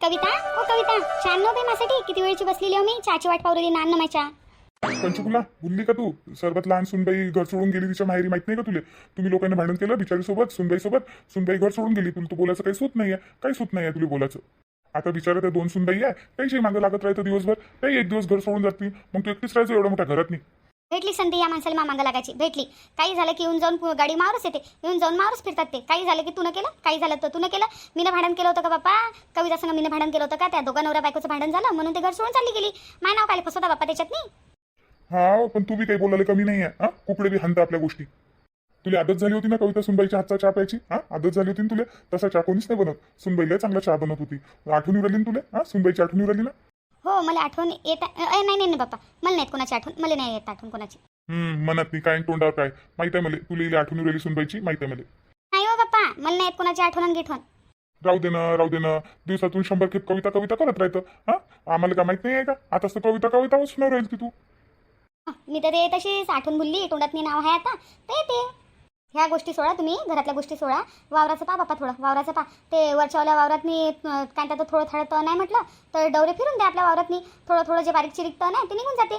कविता ओ कविता छान नो माझ्यासाठी किती वेळची बसलेली हो मी? चहाची वाट पावलेली नान माझ्या पंचकुला बोलली का तू? सर्वात लहान सुनबाई घर सोडून गेली तिच्या माहेरी माहीत नाही का तुले? तुम्ही लोकांना भांडण केलं बिचारी सोबत सुनबाई सोबत सुनबाई घर सोडून गेली तुला तू बोलायचं काही सूत नाहीये. काही सूत नाहीये तुला बोलायचं. आता बिचारा त्या दोन सुनबाई आहे त्याची मागं लागत राहतं दिवसभर. ते एक दिवस घर सोडून जातील मग तू एकटीच राहायचं एवढ्या मोठ्या घरात नाही. भेटली संधी या माणसाला मामांगा लागायची. भेटली. काही झालं की येऊन जाऊन गाडी मारूच येते. येऊन जाऊन मारूच फिरतात ते. काही झालं की तू न केलं? काही झालं तर तू न केलं? मीनं भांडण केलं होतं का बाप्पा? कविता संग मीनं भांडण केलं होतं का? त्या दोघा नवऱ्या बायकोचं भांडण झालं? म्हणून ते घर सोडून चालली गेली. माय नाव काय? फसवता बाप्पा त्याच्यात नाही हा पण तू बी काही बोलायला कमी नाही आहे हा? कुकडे बी हाणता आपल्या गोष्टी. तुला आदत झाली होती ना कविता सुनबाईच्या हातचा चहा प्यायची? हा? आदत झाली होती ना तुला? तसा चहा कोणीच नाही बनत सुनबाईला चांगला चहा बनत होती. आठवणी राहिली ना तुला? हा? सुनबाईची आठवणी राहिली ना? हो मला आठवण येत अ, नाही नाही नाही बाप्पा. मला नाहीत कोणाची आठवण. मला नाही येत आठवण कोणाची. हम्म मनात नाही. काय तोंडावर काय? माहीत आहे मला. तुला इले आठवण राहिली सुनबाईची? माहीत आहे मला. नाही हो बाप्पा. मला नाही येत कोणाची आठवण गिठवण. राहू दे ना राहू दे ना. दिवसातून शंभर खेप कविता कविता करत राहतं. हा? आम्हाला काय माहीत नाही आहे का? आताच तर कविता कविता सुनावर राहील की तू. मी तर ते तशीच आठवण भुलली. तोंडात मी नाव आहे आता. ते ते. ह्या गोष्टी सोडा तुम्ही घरातल्या गोष्टी सोडा. वावराचं पा बापा थोडं वावराचं पा. ते वरच्यावाल्या वावरात मी काय त्याचं थोडं थोडं तण नाही म्हटलं तर डवरे फिरून द्या आपल्या वावरात थोडं थोडं जे बारीक चिरीक तण आहे ते निघून जाते.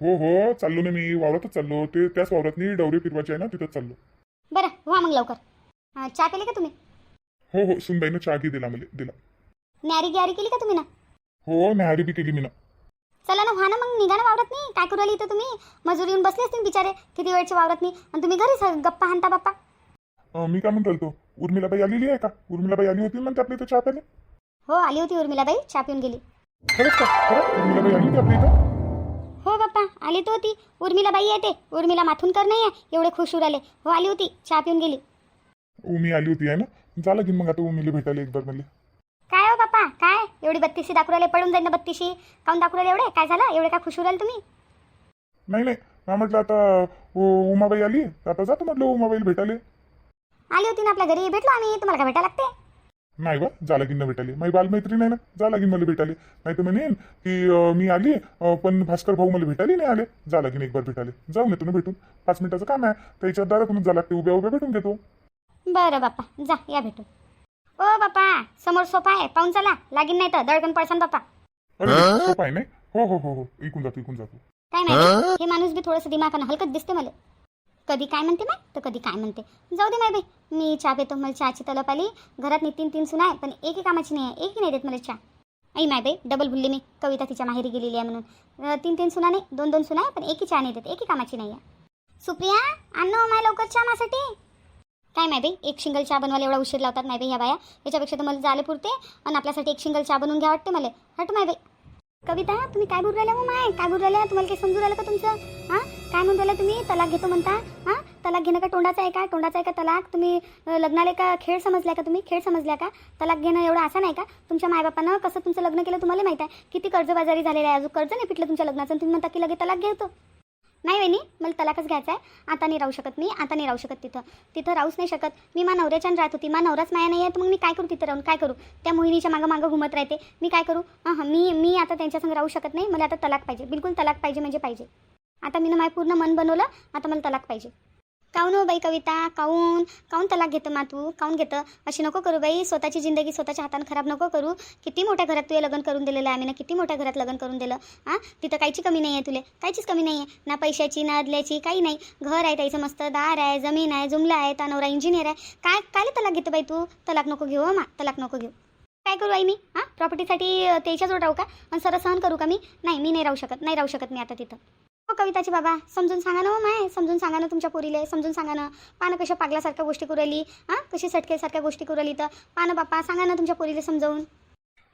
हो हो चाललो ना मी. वावरातच चाललो. ते त्याच वावरातनी डवरे फिरवायचे आहे ना तिथंच चाललो. बरं व्हा मग लवकर. अं, चहा केली का तुम्ही? हो हो सुनबाईनं चहा घे दिला मला दिला. न्यारी ग्यारी केली का तुम्ही ना? हो न्याहारी बी केली मी ना. चला ना व्हा ना मग. निघा ना वावरात नाही? काय करू राहिली इथं तुम्ही? मजूर येऊन बसले असतील बिचारे. किती वेळचे वावरात नाही? आणि तुम्ही घरीच गप्पा हाणता बाप्पा. अं, मी काय म्हणतो तो? उर्मिलाबाई आलेली आहे का? उर्मिलाबाई आली होती म्हणते आपल्या इथं चहा प्याले हो आली होती उर्मिलाबाई. चहा पिऊन गेली. खरंच का? खरं उर्मिलाबाई आली होती आपल्या इथं? हो बाप्पा. आली तर होती. उर्मिलाबाई येते उर्मिला माथूनकर नाही आहे एवढे खुश उराले हो आली होती. चहा पिऊन गेली. उमी आली होती आहे ना? जा लागेल मग आता उमीला भेटायला एक बार मला काय हो बाप्पा? काय? एवढी बत्तीशी दाखवले पडून जाईन ना बत्तीशी काऊन दाखवले एवढे? काय झालं? एवढे काय खुश उराल तुम्ही? नाही नाही. मी म्हटलं आता उ- उमाबाई आली. तर आता जातो म्हटलं उमाबाईला भेटायला. आली होती ना आपल्या घरी? भेटलो आम्ही. तुम्हाला काय भेटायला लागते? नाही बा जा लागीन ना भेटायला. माझी बालमैत्री नाही ना जा लागीन मला भेटायला. नाही तर म्हणेन की अं, मी आली अं, पण भास्कर भाऊ मला भेटायला नाही आले. जा लागीन एक बार भेटायला. जाऊन येतो ना भेटून. पाच मिनिटाचं काम आहे. त्याच्या दारातूनच जा लागते. उभ्या उभ्या भेटून घेतो. बरं बाप्पा. जा या भेटून. ओ बाप्पा समोर सोफा आहे. पाहून चला. लागीन नाही तर दडकन पडसान अरे सोपा आहे नाही हो हो हो हो. इकून जातो इकून जातो. काय माहिती? हे? माणूस बी थोडंसं दिमागानं हलकत दिसते मला. कधी काय म्हणते माय? तर कधी काय म्हणते. जाऊ दे माय बाई. मी चहा पितो मला चहाची तलप आली. घरात तीन तीन सुना आहे पण एकही कामाची नाही आहे. एकही नाही देत मला चहा. आई माय बाई डबल भुलली मी. कविता तिच्या माहेरी गेलेली आहे म्हणून. तीन तीन सुना नाही दोन दोन सुना आहे पण एकही चहा नाही देत. एकही कामाची नाही आहे. सुप्रिया आणणं माय लवकर चहा माझ्यासाठी? काय माहिती? बाई एक शिंगल चहा बनवायला एवढा उशीर लावतात नाही बाई ह्या बाया. याच्यापेक्षा तर मला जाले पुरते. आणि आपल्यासाठी एक शिंगल चहा बनवून घ्या वाटते मला. हट माय बाई. कविता तुम्ही काय बोलू राहिल्या मग माय? काय बोलू राहिल्या तुम्हाला काही समजू राहिलं का तुमचं? हां? काय म्हणून राहिलं तुम्ही? तलाक घेतो म्हणता. हां? तलाक घेणं का तोंडाचा आहे का? तोंडाचा आहे का तलाक? तुम्ही लग्नाला का खेळ समजल्या का तुम्ही? खेळ समजल्या का? तलाक घेणं एवढं असं नाही का? तुमच्या मायबापानं कसं तुमचं लग्न केलं तुम्हाला माहिती आहे? किती कर्जबाजारी झालेलं आहे? अजून कर्ज नाही पिटलं तुमच्या लग्नाचं आणि तुम्ही म्हणता की लगे तलाक घेतो. नाही वहिनी मला तलाकच घ्यायचा आहे आता नाही राहू शकत मी आता नाही राहू शकत तिथं. तिथं राहूच नाही शकत. मी मा नवऱ्याच्यानं राहत होती. मा नवराच माया नाही आहे तर मग मी काय करू तिथं राहून? काय करू? त्या मोहिनीच्या मागं मागं घुमत राहते. मी काय करू? हां हां मी मी आता त्यांच्यासंग राहू शकत नाही. मला आता तलाक पाहिजे. बिलकुल तलाक पाहिजे म्हणजे पाहिजे. आता मी माय पूर्ण मन बनवलं आता मला तलाक पाहिजे. काऊन हो बाई कविता? काऊन? काऊन तलाक घेतं मा तू? काऊन घेतं? अशी नको करू बाई. स्वतःची जिंदगी स्वतःच्या हातानं खराब नको करू. किती मोठ्या घरात तुला लग्न करून दिलेलं आहे आम्ही ना किती मोठ्या घरात लग्न करून दिलं? हां तिथं काहीची कमी नाही आहे तुले. काहीचीच कमी नाही आहे ना पैशाची ना अदल्याची काही नाही. घर आहे त्याचं मस्त. दार आहे जमीन आहे जुमला आहे तानवरा इंजिनियर आहे. काय काय तलाक घेतं बाई तू? तलाक नको घेऊ हो मा. तलाक नको घेऊ. काय करू आई मी? हां प्रॉपर्टीसाठी त्याच्याजवळ राहू का? आणि सरळ सहन करू का मी? नाही मी नाही राहू शकत. नाही राहू शकत मी आता तिथं. हो कविताची बाबा समजून सांगा ना हो माय समजून सांगा ना तुमच्या पोरीले समजून सांगा ना पानं कशा पागल्यासारख्या गोष्टी करू राहिली हां? कशी सटकेसारख्या गोष्टी करू राहिली तर? पानं बाप्पा सांगा ना तुमच्या पोरीले समजावून.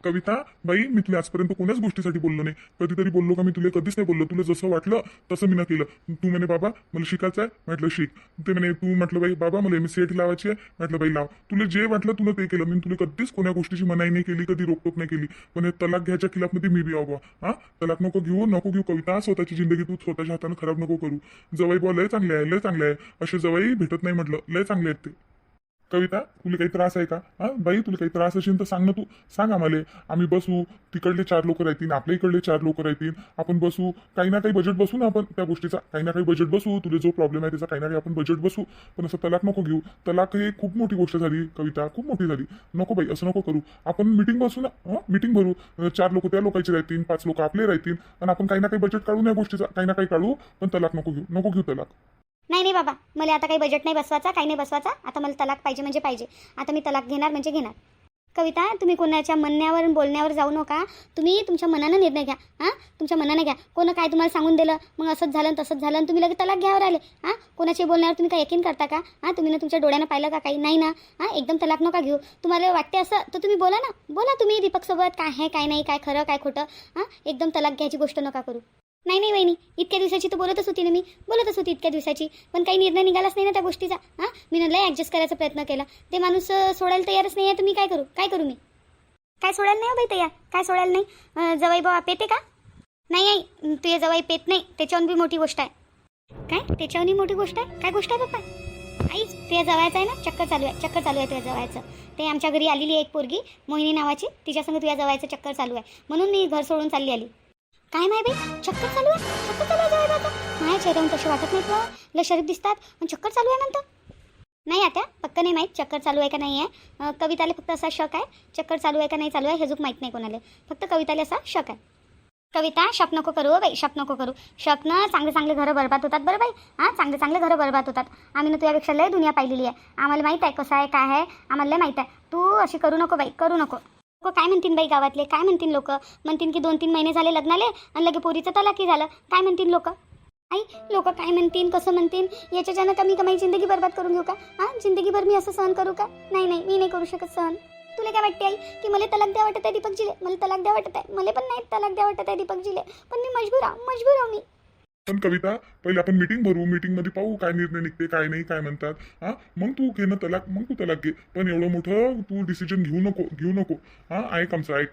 कविता बाई मी तुला आजपर्यंत कोणाच गोष्टीसाठी बोललो नाही. कधीतरी बोललो का मी तुला कधीच नाही बोललो. तुला जसं वाटलं तसं मी ना केलं. तू म्हणे बाबा मला शिकायचं आहे म्हटलं शिक. ते म्हणे तू म्हटलं बाई बाबा मला एम सी लावायची आहे म्हटलं बाई लाव. तुला जे वाटलं तुला ते केलं. मी तुला कधीच कोण्या गोष्टीची मनाई नाही केली कधी रोकटोक नाही केली. पण तलाक घ्यायच्या खिलाफमध्ये मी बी आव हा? तलाक नको घेऊ नको घेऊ कविता स्वतःची जिंदगी तू स्वतःच्या हाताने खराब नको करू. जवाई बुवा लय चांगले आहे लय चांगले आहे. असे जवाई भेटत नाही म्हटलं लय चांगले आहेत ते. कविता तुला काही त्रास आहे का? हा बाई तुला काही त्रास असेल तर सांग ना तू. सांग आम्हाला. आम्ही बसू तिकडले चार लोक राहतील आपल्या इकडले चार लोक राहतील. आपण बसू काही ना काही बजेट बसू ना आपण त्या गोष्टीचा. काही ना काही बजेट बसू तुला जो प्रॉब्लेम आहे त्याचा काही ना काही आपण बजेट बसू. पण असं तलाक नको घेऊ. तलाक हे खूप मोठी गोष्ट झाली कविता. खूप मोठी झाली. नको बाई असं नको करू. आपण मिटिंग बसू ना. मिटिंग भरू. चार लोक त्या लोकांचे राहतील पाच लोक आपले राहतील. आणि आपण काही ना काही बजेट काढू या गोष्टीचा. काही ना काही काढू पण तलाक नको घेऊ. नको घेऊ तलाक. नाही नाही बाबा मला आता काही बजेट नाही बसवायचा काही नाही बसवायचा. आता मला तलाक पाहिजे म्हणजे पाहिजे. आता मी तलाक घेणार म्हणजे घेणार. कविता तुम्ही कोणाच्या म्हणण्यावर बोलण्यावर जाऊ नका. तुम्ही तुमच्या मनानं निर्णय घ्या हां? तुमच्या मनानं घ्या. कोण काय तुम्हाला सांगून दिलं मग असंच झालं तसंच झालं आणि तुम्ही लगेच तलाक घ्यावर आले हां? कोणाच्या बोलण्यावर तुम्ही काय यकीन करता का? हां? तुम्ही ना तुमच्या डोळ्यानं पाहिलं का काही? नाही ना हां? एकदम तलाक नका घेऊ. तुम्हाला वाटते असं तर तुम्ही बोला ना. बोला तुम्ही दीपकसोबत काय आहे काय नाही काय खरं काय खोटं हां? एकदम तलाक घ्यायची गोष्ट नका करू. नाही नाही वहिनी. इतक्या दिवसाची तर बोलतच होती ना मी. बोलतच होती इतक्या दिवसाची. पण काही निर्णय निघालाच नाही ना त्या गोष्टीचा. हां? मी लय ॲडजस्ट करायचा प्रयत्न केला. ते माणूस अं, सोडायला तयारच नाही आहे तर मी काय करू? काय करू मी? काय सोडायला नाही हो बाई तयार. काय सोडायला नाही? अं, जवाई बाबा पेते का? नाही आई. तुझे जवाई पेत नाही. त्याच्याहून बी मोठी गोष्ट आहे. काय? त्याच्याहून मोठी गोष्ट आहे? काय गोष्ट आहे बाप्पा? आईच तुझ्या जवळचं आहे ना? चक्कर चालू आहे. चक्कर चालू आहे तुझ्या जवळचं. ते आमच्या घरी आलेली आहे एक पोरगी मोहिनी नावाची. तिच्यासंग तुझ्या जवळचं चक्कर चालू आहे. म्हणून मी घर सोडून चालली आली. काय माय बाई? चक्कर चालू आहे. चक्कर चालू आहे आता माझ्या चेहऱ्याहून तसे वाटत नाहीत बा लय शरीफ दिसतात. पण चक्कर चालू आहे म्हणतं नाही आता. पक्क नाही माहीत चक्कर चालू आहे का नाही आहे. कविताला फक्त असा शक आहे. चक्कर चालू आहे का नाही चालू आहे हेजूक माहीत नाही कोणाला. फक्त कविताला असा शक आहे. कविता शप नको करू हो बाई. शप नको करू. शपनं चांगले चांगले घरं बरबाद होतात. बरं बाई. हां चांगले चांगले घरं बरबाद होतात. आम्ही ना तुझ्यापेक्षा लय दुनिया पाहिलेली आहे. आम्हाला माहीत आहे कसं आहे काय आहे. आम्हाला लय माहीत आहे. तू अशी करू नको बाई. करू नको. लोक काय म्हणतील बाई गावातले? काय म्हणतील लोक? म्हणतील की दोन तीन महिने झाले लग्नाले आणि लगे पोरीचं तलाकी झालं. काय म्हणतील लोक? आई लोक काय म्हणतील? कसं म्हणतील? याच्याच्यानं का मी का माझी जिंदगी बरबाद करून घेऊ का? हां? जिंदगीभर मी असं सहन करू का? नाही नाही मी नाही करू शकत सहन. तुला काय वाटते आई की मला तलाक द्या वाटत आहे दीपकजीले? मला तलाक द्या वाटत आहे. मला पण नाही तलाक द्या वाटत आहे दीपकजीले. पण मी मजबूर आहो मजबूर आहो मी. पण कविता पहिले आपण मिटिंग भरू मीटिंगमध्ये पाहू काय निर्णय निघते काय नाही काय म्हणतात. हा? मग तू घे ना तलाक मग तू तलाक घे. पण एवढं मोठं तू डिसिजन घेऊ नको घेऊ नको. हा? ऐक आमचं ऐक.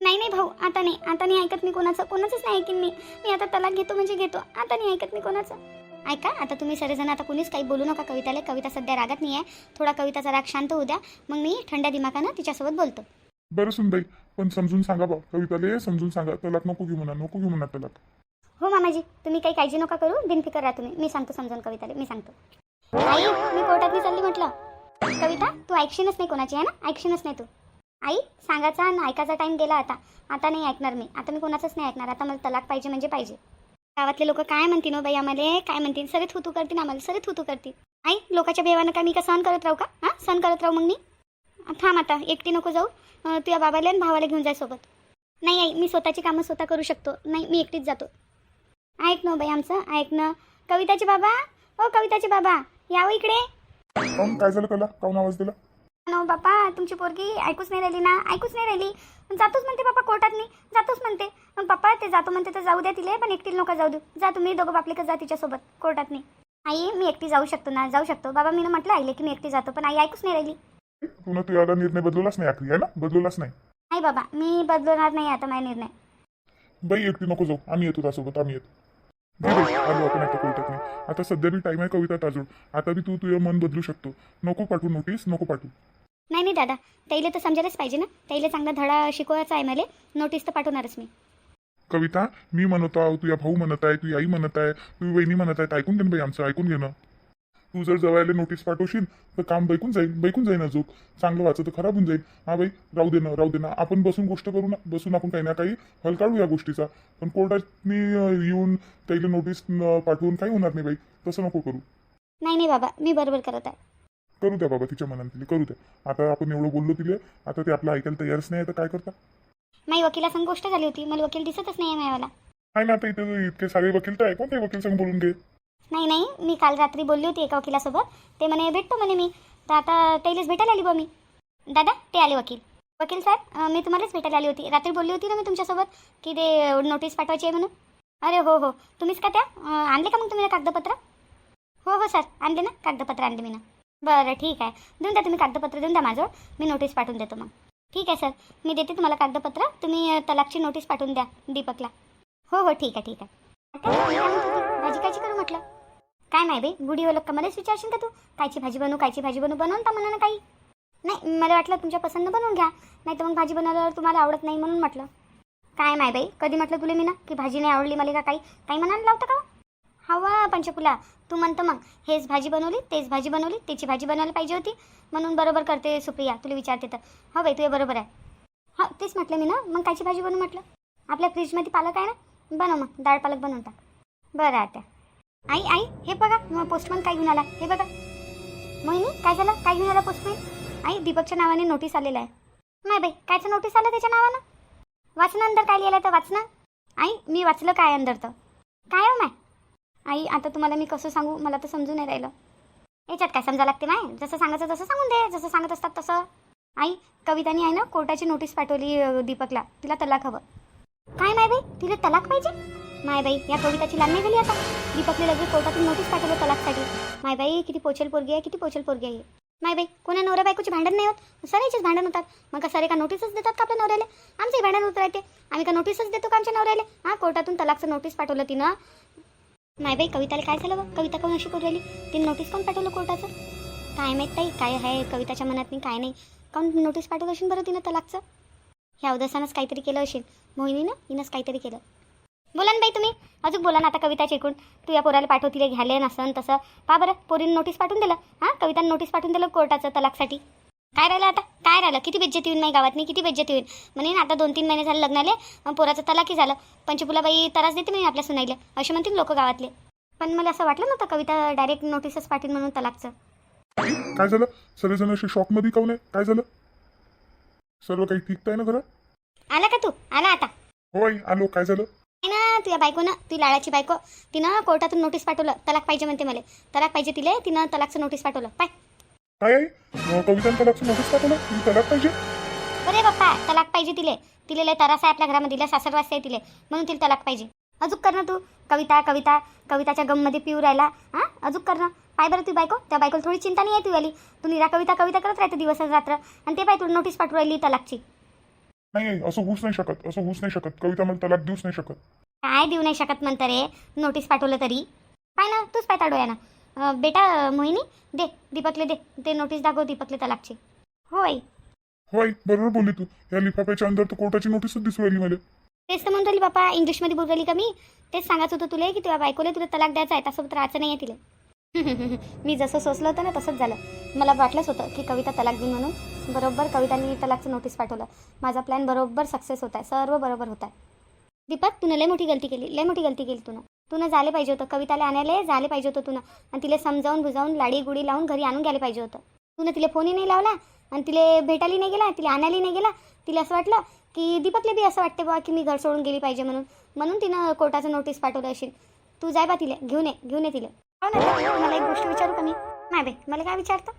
नाही नाही भाऊ आता नाही. आता नाही ऐकत मी कोणाचं. कोणाचंच नाही ऐकीन मी. मी आता तलाक घेतो म्हणजे घेतो. आता नाही ऐकत मी कोणाचं. ऐका आता तुम्ही सगळेजण आता कुणीच काही बोलू नका कविताला. कविता सध्या रागात नाही आहे थोडा कविताचा राग शांत होऊ द्या. मग मी थंड्या दिमागानं तिच्यासोबत बोलतो. बरं सुनबाई पण समजून सांगा बा. कविताले समजून सांगा. तलाक नको घेऊ म्हणा नको घेऊ म्हणा तलाक. हो मामाजी तुम्ही काही काळजी नका करू बिनफिकर राहा तुम्ही. मी सांगतो समजावून कविताले मी सांगतो. आई मी कोर्टात चालली म्हटलं कविता तू ऐकशीनच नाही कोणाची आहे ना? ऐकशीनच नाही तू. आई सांगायचा आणि ऐकायचा टाईम गेला आता. आता नाही ऐकणार मी. आता मी कोणाचंच नाही ऐकणार. आता मला तलाक पाहिजे म्हणजे पाहिजे. गावातले लोक काय म्हणतील हो बाई आम्हाला? काय म्हणतील? सरे थुतू करतील आम्हाला. सरे थुतू करतील. आई लोकांच्या भेवानं का मी का सहन करत राहू का? हां? सहन करत राहू मग मी? थांब आता एकटी नको जाऊ. तुझ्या बाबाला आणि भावाला घेऊन जाय सोबत. नाही आई मी स्वतःची कामं स्वतः करू शकतो. नाही मी एकटीच जातो. ऐक ना बाई आमचं ऐक ना. कविताचे बाबा हो कविताचे बाबा यावं इकडे. काऊन काय झालं त्याला? काऊन आवाज दिला? नो बापा तुमची पोरगी ऐकूच नाही राहिली ना ऐकूच नाही राहिली. जातोच म्हणते बापा कोर्टात मी जातोच म्हणते. मग बापा ते जातो म्हणते तर जाऊ द्या तिले पण एकटीला नका जाऊ देऊ. जा तुम्ही दोघं बापले जा तिच्यासोबत कोर्टात मी आई मी एकटी जाऊ शकतो ना जाऊ शकतो. बाबा मी म्हटलं आईले की मी एकटी जातो पण आई ऐकूच नाही राहिली. तू ना तुझ्या निर्णय बदललाच नाही आखरी आहे ना? बदललाच नाही. नाही बाबा मी बदलणार नाही आता माझा निर्णय. बाई एकटी नको जाऊ. आम्ही येतो त्यासोबत आम्ही येतो. आलो आपण आता कोर्टात नाही आता सध्या बी टाईम आहे कविता ताजूड आता बी तू तुझं मन बदलू शकतो. नको पाठवू नोटीस नको पाठवू. नाही नाही दादा. त्याला तर समजायलाच पाहिजे ना. त्याला चांगला धडा शिकवायचा आहे मला. नोटीस तर पाठवणारच मी. कविता मी म्हणत आहो तुझ्या भाऊ म्हणत आहे तुझी आई म्हणत आहे तुझी वहिनी म्हणत आहे ऐकून घे ना बाई आमचं ऐकून घे ना. तू जर जवळले नोटीस पाठवशील तर काम बैकून जाईल बैकून जाईल अजून चांगलं वाचत तर खराब होऊन जाईल. हा बाई राहू दे ना राहू दे ना. आपण बसून गोष्ट करू ना बसून आपण काही ना काही हल काढू या गोष्टीचा. पण कोर्टातनी येऊन त्याला नोटीस पाठवून काही होणार नाही बाई. तसं नको करू. नाही नाही बाबा मी बरोबर करत आहे. करू द्या बाबा तिच्या मनात तिला करू द्या. आता आपण एवढं बोललो तिला आता ते आपलं ऐकायला तयारच नाही तर काय करता? माझी वकिलासंग गोष्ट झाली होती मला वकील दिसतच नाही आहे माझ्यावाला आहे ना आता इथे इतके सारे वकील तर आहे. कोणते वकील संग बोलून घे? नाही नाही मी काल रात्री बोलली होती एका वकिलासोबत. ते म्हणे भेटतो म्हणे मी. तर आता त्यालाच भेटायला आली बा मी. दादा ते आले वकील. वकील साहेब मी तुम्हालाच भेटायला आली होती. रात्री बोलली होती ना मी तुमच्यासोबत की ते नोटीस पाठवायची आहे म्हणून. अरे हो हो. तुम्हीच का त्या? आणले का मग तुम्ही कागदपत्र? हो हो सर. आणले ना. कागदपत्र आणले मी ना. बरं ठीक आहे. देऊन द्या तुम्ही कागदपत्र. देऊन द्या माझं. मी नोटीस पाठवून देतो मग. ठीक आहे सर. मी देते तुम्हाला कागदपत्र. तुम्ही तलाकची नोटीस पाठवून द्या दीपकला. हो हो. ठीक आहे ठीक आहे. भाजी कायची करू म्हटलं? काय नाही बाई गुढी ओळख मध्येच मलाच विचारशील का तू? कायची भाजी बनवू कायची भाजी बनवू? बनवून का म्हणा ना काही नाही मला वाटलं तुमच्या पसंत बनवून घ्या. नाही तर मग भाजी बनवल्यावर तुम्हाला आवडत नाही म्हणून म्हटलं. काय नाही बाई कधी म्हटलं तुला मी ना की भाजी नाही आवडली मला का काही? काही म्हणायला लावतं का हो? हवा पंचकुला तू म्हणतं मग हेच भाजी बनवली तेच भाजी बनवली त्याची भाजी बनवायला पाहिजे होती. म्हणून बरोबर करते सुप्रिया तुला विचारते तर. हो बाई तुझे बरोबर आहे. हा तेच म्हटलं मी ना मग कायची भाजी बनवू म्हटलं? आपल्या फ्रीजमध्ये पालक आहे ना? बनव मग डाळ पालक बनवून टाक. बरं आता. आई आई हे बघा मग पोस्टमन काय घेऊन आला? हे बघा. मोहिनी काय झालं? काय घेऊन आला पोस्टमन आई दीपकच्या नावाने नोटीस आलेलं आहे. नाही बाई कायचं नोटीस आलं त्याच्या नावानं? वाचना अंदर काय लिहिलं तर वाचना. आई मी वाचलं काय अंदर तर? काय हो माय? आई आता तुम्हाला मी कसं सांगू? मला तर समजून नाही राहिलं. याच्यात काय समजा लागते माय? जसं सांगायचं तसं सांगून दे जसं सांगत असतात तसं. आई कवितानी आहे ना कोर्टाची नोटीस पाठवली दीपकला. तिला तलाक हवं. काय माय बाई? तिला तलाक पाहिजे? माय बाई या कविताची लाल नाही झाली आता. दीपकने लगेच कोर्टातून नोटीस पाठवलं तलाकसाठी. माय बाई किती पोचल पोरगी आहे किती पोचल पोरगी आहे. माय बाई कोणा नवऱ्या बायकोची भांडण नाही होत? सरायचेच भांडण होतात. मग का सरे का नोटीसच देतात का आपल्या नवऱ्याला? आमचंही भांडण होत राहते. आम्ही का नोटीसच देतो का आमच्या नवऱ्याला? हां कोर्टातून तलाकचं नोटीस पाठवलं तिनं. मायबाई बाई कविताला काय झालं बा? कविता कोण अशी करू राहिली तिने नोटीस कोण पाठवलं कोर्टाचं? काय माहीत ताई काय आहे? कविताच्या मनात नाही काय नाही. काऊन नोटीस पाठवलं असेल बरं तिनं तलाकचं? ह्या उदासानंच काहीतरी केलं असेल. मोहिनीनं हिनंच काहीतरी केलं. बोला ना बाई तुम्ही. अजून बोला ना आता कविताची ऐकून तू या पोराला पाठवतील घ्याले नसन तसं. पा बरं पोरीनं नोटीस पाठवून दिलं? हां? कवितानं नोटीस पाठवून दिलं कोर्टाचं तलाकसाठी? काय राहिलं आता? काय राहिलं? किती बेज्जती होईल नाही गावात? नाही किती बेज्जती होईल म्हणे ना आता दोन तीन महिने झाले लग्नाले पोराचं तलाकी झालं. पंचफुलाबाई त्रास देते मी आपल्या सुनाईले. असे म्हणतील लोक गावातले. पण मला असं वाटलं नव्हतं कविता डायरेक्ट नोटीसच पाठवून म्हणून तलाकचं. काय झालं? सगळेजण असे शॉकमध्ये काऊन आहे काय झालं? सर्व काही ठीक आहे ना घरात? आला का तू? आला आता. हो आई आलो. काय झालं? ना तुझ्या बायकोनं ती लाळाची बायको तिनं कोर्टातून नोटीस पाठवलं तलाक पाहिजे म्हणते मला. तलाक पाहिजे तिले तिनं तलाकचं नोटीस पाठवलं. पाय. काय आई? अं, कवितानं तलाकचं नोटीस पाठवलं? तुम्ही तलाक पाहिजे? अरे बाप्पा तलाक पाहिजे तिले. तिले लय तरास आहे आपल्या घरामध्ये लय सासर वाजता आहे तिले. म्हणून तिला तलाक पाहिजे. अजूक कर ना तू. कविता कविता कविताच्या गममध्ये पिऊ राहिला. हां? अजूक कर ना. पाय बरं ती बायको. त्या बायकोला थोडी चिंता नाही आहे तू आली तू निरा कविता कविता करत राहते दिवस रात्र. आणि ते पाय तुला नोटीस पाठवू राहिली तलाकची. नाही असं होऊच नाही शकत. असं होऊच नाही शकत. कविता मला तलाक देऊच नाही शकत. काय देऊ नाही शकत म्हणतं रे. नोटीस पाठवलं तरी. पाय ना तूच पाय ताडोया ना बेटा मोहिनी दे दीपकले दे. ते नोटीस दाखव दीपकले तलाकची. हो आई हो आई बरोबर बोलली तू. या लिफाफ्याच्या अंदर तर कोर्टाची नोटीसच दिसू राहिली मला. तेच तर म्हणतो बापा इंग्लिशमध्ये बोलली का मी? तेच सांगायचं होतं तुला की तुझ्या बायकोले तुला तलाक द्यायचा आहे तसं राहायचं नाही आहे तिला. मी जसं सोचलं होतं ना तसंच झालं. मला वाटलंच होतं की कविता तलाक देईन म्हणून. बरोबर कवितानी तलाकचं नोटीस पाठवलं. माझा प्लॅन बरोबर सक्सेस होत आहे सर्व बरोबर होत आहे. दीपक तुनं लय मोठी गलती केली लय मोठी गलती केली तुनं. तुनं झाले पाहिजे होतं. कविताला आणायला झाले पाहिजे होतं तुनं. आणि तिला समजावून बुजावून लाडी गुडी लावून घरी आणून गेले पाहिजे होतं. तुनं तिला फोनही नाही लावला आणि तिला भेटायला नाही गेला तिला आणायला नाही गेला. तिला असं वाटलं की दीपकले बी असं वाटते बा की मी घर सोडून गेली पाहिजे म्हणून. म्हणून तिनं कोर्टाचं नोटीस पाठवलं असेल. तू जाय बा तिला घेऊन ये घेऊन ये तिला. हो ना. हो मला एक गोष्ट विचारू का मी? नाही बाई मला काय विचारतं?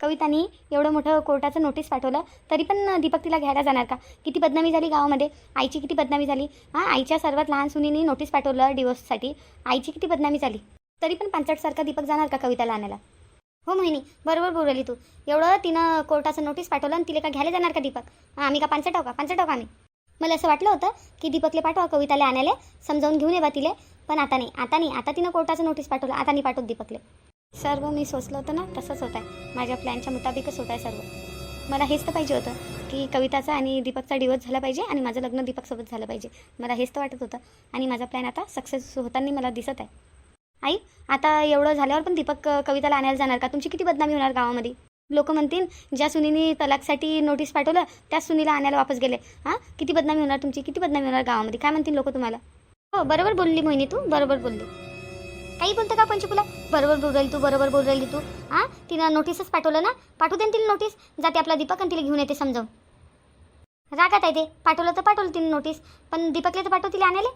कवितानी एवढं मोठं कोर्टाचं नोटीस पाठवलं तरी पण दीपक तिला घ्यायला जाणार का? किती बदनामी झाली गावामध्ये? आईची किती बदनामी झाली? हां आईच्या सर्वात लहान सुनीने नोटीस पाठवलं डिवोर्ससाठी आईची किती बदनामी झाली? तरी पण पांचटसारखा दीपक जाणार का कविताला आणायला हो मोहिनी बरोबर बोलली तू. एवढं तिनं कोर्टाचं नोटीस पाठवलं आणि तिला का घ्यायला जाणार का दीपक? आम्ही का पांचटाव का? पांचटाव का आम्ही? मला असं वाटलं होतं की दीपकले पाठवा कविताला आणायला समजावून घेऊन ये बा तिले. पण आता नाही आता नाही आता तिनं कोर्टाचं नोटीस पाठवलं आता नाही पाठवत दीपकले. सर्व मी सोचलं होतं ना तसंच होत आहे माझ्या प्लॅनच्या मुताबिकच होत आहे सर्व. मला हेच तर पाहिजे होतं की कविताचा आणि दीपकचा डिवोर्स झाला पाहिजे आणि माझं लग्न दीपकसोबत झालं पाहिजे. मला हेच तर वाटत होतं. आणि माझा प्लॅन आता सक्सेस होताना मला दिसत आहे. आई आता एवढं झाल्यावर पण दीपक कविताला आणायला जाणार का? तुमची किती बदनामी होणार गावामध्ये? लोक म्हणतील ज्या सुनीने तलाकसाठी नोटीस पाठवलं त्याच सुनीला आणायला वापस गेले. हां? किती बदनामी होणार तुमची? किती बदनामी होणार गावामध्ये? काय म्हणतील लोक तुम्हाला? हो बरोबर बोलली मोहिनी तू बरोबर बोलली. काही बोलतं का पंचकुला? बरोबर बोल राहिली तू बरोबर बोल राहिली तू. हां तिनं नोटीसच पाठवलं ना? पाठवू दे तिला नोटीस जाते आपला दीपक आणि तिला घेऊन येते समजावून. रागात आहे ते. पाठवलं तर पाठवलं तिने नोटीस पण दीपकले तर पाठव तिला आणायला?